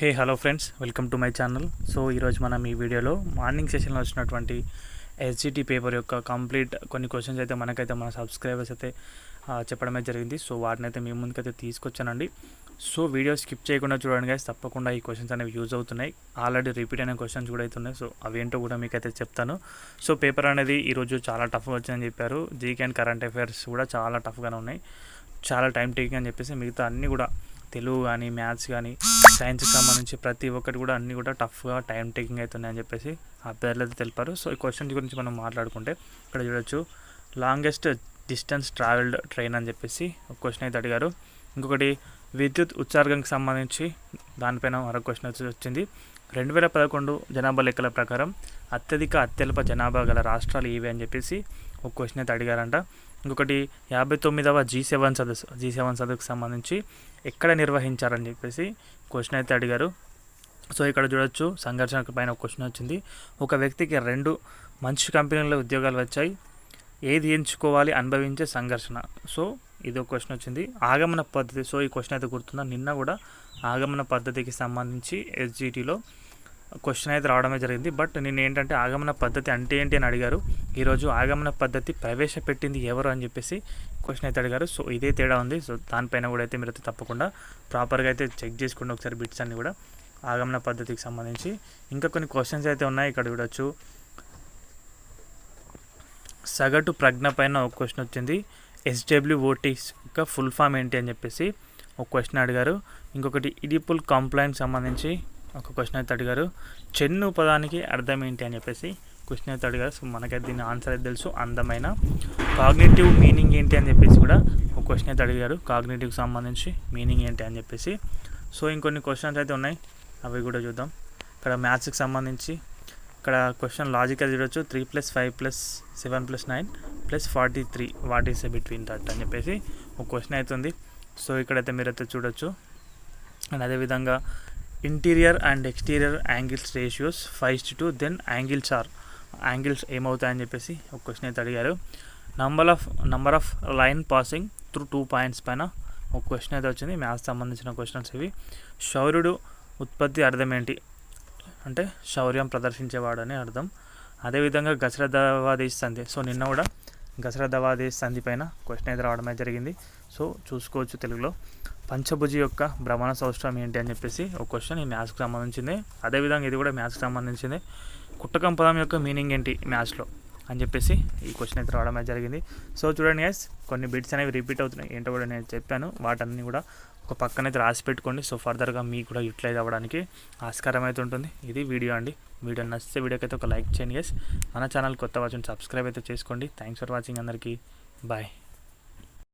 Hey hello friends welcome to my channel. So ఈరోజు మనం ఈ వీడియోలో మార్నింగ్ సెషన్లో వచ్చినటువంటి ఎస్జిటి పేపర్ యొక్క కంప్లీట్ కొన్ని క్వశ్చన్స్ అయితే మనకైతే మన సబ్స్క్రైబర్స్ అయితే చెప్పడమే జరిగింది. సో వాటిని అయితే మీ ముందుకైతే తీసుకొచ్చానండి. సో వీడియో స్కిప్ చేయకుండా చూడండి గైస్ తప్పకుండా ఈ క్వశ్చన్స్ అనేవి యూజ్ అవుతున్నాయి. ఆల్రెడీ రిపీట్ అయిన క్వశ్చన్స్ కూడా అవుతున్నాయి. సో అవేంటో కూడా మీకు అయితే చెప్తాను. సో పేపర్ అనేది ఈరోజు చాలా టఫ్గా వచ్చిందని చెప్పారు. జీకే అండ్ కరెంట్ అఫైర్స్ కూడా చాలా టఫ్గానే ఉన్నాయి. చాలా టైం టేకింగ్ అని చెప్పేసి మిగతా అన్నీ కూడా తెలుగు కానీ మ్యాథ్స్ కానీ సైన్స్కి సంబంధించి ప్రతి ఒక్కటి కూడా అన్నీ కూడా టఫ్గా టైం టేకింగ్ అవుతున్నాయని చెప్పేసి అభ్యర్థులు అయితే తెలిపారు. సో ఈ క్వశ్చన్స్ గురించి మనం మాట్లాడుకుంటే ఇక్కడ చూడొచ్చు. లాంగెస్ట్ డిస్టెన్స్ ట్రావెల్డ్ ట్రైన్ అని చెప్పేసి ఒక క్వశ్చన్ అయితే అడిగారు. ఇంకొకటి విద్యుత్ ఉత్సర్గంకి సంబంధించి దానిపైన మరొక క్వశ్చన్ వచ్చింది. రెండు వేల పదకొండు జనాభా లెక్కల ప్రకారం అత్యధిక అత్యల్ప జనాభా గల రాష్ట్రాలు ఇవి అని చెప్పేసి ఒక క్వశ్చన్ అయితే అడిగారంట. ఇంకొకటి యాభై తొమ్మిదవ జీ సెవెన్ సదస్సు జీ సెవెన్ సదస్సుకు సంబంధించి ఎక్కడ నిర్వహించారని చెప్పేసి క్వశ్చన్ అయితే అడిగారు. సో ఇక్కడ చూడొచ్చు సంఘర్షణ పైన ఒక క్వశ్చన్ వచ్చింది. ఒక వ్యక్తికి రెండు మంచి కంపెనీల్లో ఉద్యోగాలు వచ్చాయి. ఏది ఎంచుకోవాలి అనుభవించే సంఘర్షణ. సో ఇది ఒక క్వశ్చన్ వచ్చింది. ఆగమన పద్ధతి సో ఈ క్వశ్చన్ అయితే గుర్తుందా? నిన్న కూడా ఆగమన పద్ధతికి సంబంధించి ఎస్జిటిలో క్వశ్చన్ అయితే రావడమే జరిగింది. బట్ నేను ఏంటంటే ఆగమన పద్ధతి అంటే ఏంటి అని అడిగారు. ఈరోజు ఆగమన పద్ధతి ప్రవేశపెట్టింది ఎవరు అని చెప్పేసి క్వశ్చన్ అయితే అడిగారు. సో ఇదే తేడా ఉంది. సో దానిపైన కూడా అయితే మీరు అయితే తప్పకుండా ప్రాపర్గా అయితే చెక్ చేసుకోండి ఒకసారి బిట్స్ అన్ని కూడా ఆగమన పద్ధతికి సంబంధించి. ఇంకా కొన్ని క్వశ్చన్స్ అయితే ఉన్నాయి. ఇక్కడ చూడొచ్చు. సగటు ప్రజ్ఞ పైన ఒక క్వశ్చన్ వచ్చింది. ఎస్డబ్ల్యూఓటీస్ యొక్క ఫుల్ ఫామ్ ఏంటి అని చెప్పేసి ఒక క్వశ్చన్ అడిగారు. ఇంకొకటి ఇడిపుల్ కంప్లైంట్ సంబంధించి ఒక క్వశ్చన్ అయితే అడిగారు. చెన్ను పదానికి అర్థం ఏంటి అని చెప్పేసి క్వశ్చన్ అయితే అడిగారు. సో మనకైతే దీని ఆన్సర్ అయితే తెలుసు. అందమైన కాగ్నేటివ్ మీనింగ్ ఏంటి అని చెప్పేసి కూడా ఒక క్వశ్చన్ అయితే అడిగారు. కాగ్నేటివ్కి సంబంధించి మీనింగ్ ఏంటి అని చెప్పేసి. సో ఇంకొన్ని క్వశ్చన్స్ అయితే ఉన్నాయి. అవి కూడా చూద్దాం. ఇక్కడ మ్యాథ్స్కి సంబంధించి ఇక్కడ క్వశ్చన్ లాజిక్ అది చూడొచ్చు. Three plus five plus seven plus nine plus forty three what is between that అని చెప్పేసి ఒక క్వశ్చన్ అవుతుంది సో ఇక్కడైతే మీరైతే చూడొచ్చు. అండ్ అదేవిధంగా interior and exterior angles ratios five to then angles are angles ఏమవుతాయని చెప్పేసి ఒక క్వశ్చన్ అయితే అడిగారు. Number of number of line passing through two points పైన ఒక క్వశ్చన్ అయితే వచ్చింది. మ్యాథ్స్ సంబంధించిన క్వశ్చన్స్ ఇవి. శౌర్యుడు ఉత్పత్తి అర్థం ఏంటి? అంటే శౌర్యం ప్రదర్శించేవాడు అని అర్థం. అదేవిధంగా గసరదవాది సంధి. సో నిన్న కూడా గసరదవాది సంధి పైన క్వశ్చన్ అయితే రావడమే జరిగింది. సో చూసుకోవచ్చు తెలుగులో. పంచభుజి యొక్క భ్రమణ సౌష్టం ఏంటి అని చెప్పేసి ఒక క్వశ్చన్ ఈ మ్యాథ్స్కి సంబంధించింది. అదేవిధంగా ఇది కూడా మ్యాథ్స్కి సంబంధించింది. కుట్టకం పదం యొక్క మీనింగ్ ఏంటి మ్యాథ్స్లో? అని చెప్పేసి ఈ క్వశ్చన్ అయితే రావడం జరిగింది. సో చూడండి గైస్ కొన్ని బిట్స్ అనేవి రిపీట్ అవుతున్నాయి. ఏంటో కూడా నేను చెప్పాను. వాటన్ని కూడా ఒక పక్కన అయితే రాసి పెట్టుకోండి. సో ఫర్దర్గా మీకు కూడా యూటిలైజ్ అవ్వడానికి ఆస్కారం అయితే ఉంటుంది. ఇది వీడియో అండి. వీడియో నచ్చితే వీడియోకి అయితే ఒక లైక్ చేయండి గైస్ మన ఛానల్ కొత్త వచ్చి సబ్స్క్రైబ్ అయితే చేసుకోండి. థ్యాంక్స్ ఫర్ వాచింగ్ అందరికీ. బాయ్